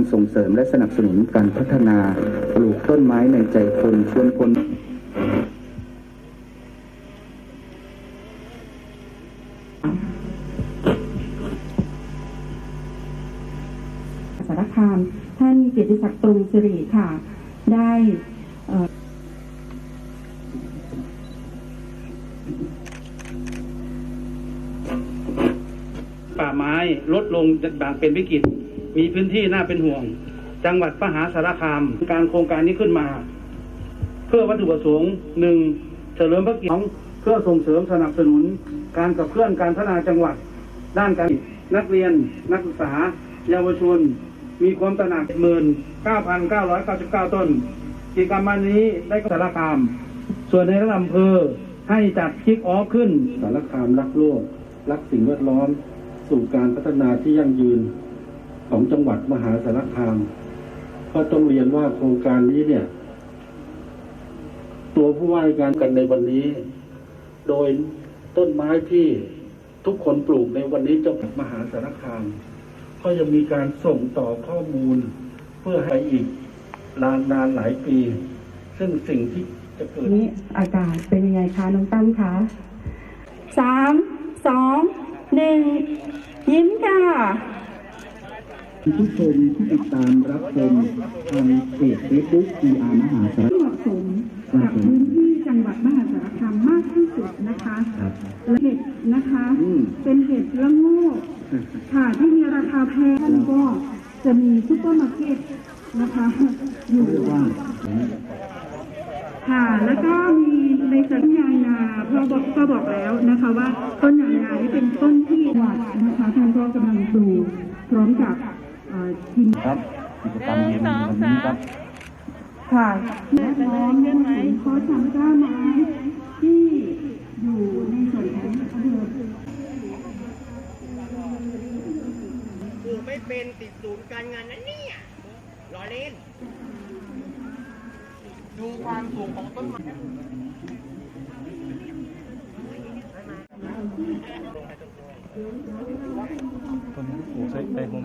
การส่งเสริมและสนับสนุนการพัฒนาปลูกต้นไม้ในใจคนชวนคนสารคามท่านเกียรติศักดิ์ตรงสิริค่ะ ได้เอ่อป่าไม้ลดลงอย่างเป็นวิกฤต มีพื้นที่น่าเป็นห่วง จังหวัดมหาสารคาม การโครงการนี้ขึ้นมา เพื่อวัตถุประสงค์หนึ่งเฉลิมพระเกียรติเพื่อส่งเสริมสนับสนุน การขับเคลื่อนการพัฒนาจังหวัด ด้านการนักเรียน นักศึกษา เยาวชน มีความตระหนักหมื่นเก้าพันเก้าร้อยเก้าสิบเก้าต้นกิจกรรมวันนี้ได้สารคาม ส่วนในระดับอำเภอให้จัดคิกออฟขึ้น สารคามรักโลกรักสิ่งแวดล้อม สู่การพัฒนาที่ยั่งยืน ของจังหวัดมหาสารคามก็ต้องเรียนว่าโครงการนี้เนี่ย ตัวผู้ว่าการกันในวันนี้ โดยต้นไม้ที่ทุกคนปลูกในวันนี้จังหวัดมหาสารคาม ก็ยังมีการส่งต่อข้อมูล เพื่อให้อีกนานนานหลายปี ซึ่งสิ่งที่จะเกิดนี้อากาศเป็นยังไงคะน้องตั้มคะสามสองหนึ่งยิ้มค่ะ ผู้ชมที่ติดตามรับชมทางเพจเฟซบุ๊ก PR มหาสารที่เหมาะสมกับพื้นที่จังหวัดมหาสารคามมากที่สุดนะคะครับและเห็ดนะคะ อืม เป็นเห็ดละโงกค่ะที่มีราคาแพงแล้วก็จะมีซุปเปอร์มาร์เก็ตนะคะ อยู่ เรียกว่าค่ะ แล้วก็มีในสัญญาณาพอบอกก็บอกแล้วนะคะว่าต้นยางนานี่เป็นต้นที่วัดนะคะท่านก็กำลังปลูกพร้อมกับ เอ่อทีมครับกิจกรรมในวันนี้ครับค่ะแม่น้องรวมถึงโค้ชทำก้าไม้ที่อยู่ในส่วนของอำเภอปลูกไม่เป็นติดศูนย์การงานนั้นเนี่ยรอเล่น ดูความสูงของต้นไม้ต้นโอ้ใช้ใช้ผม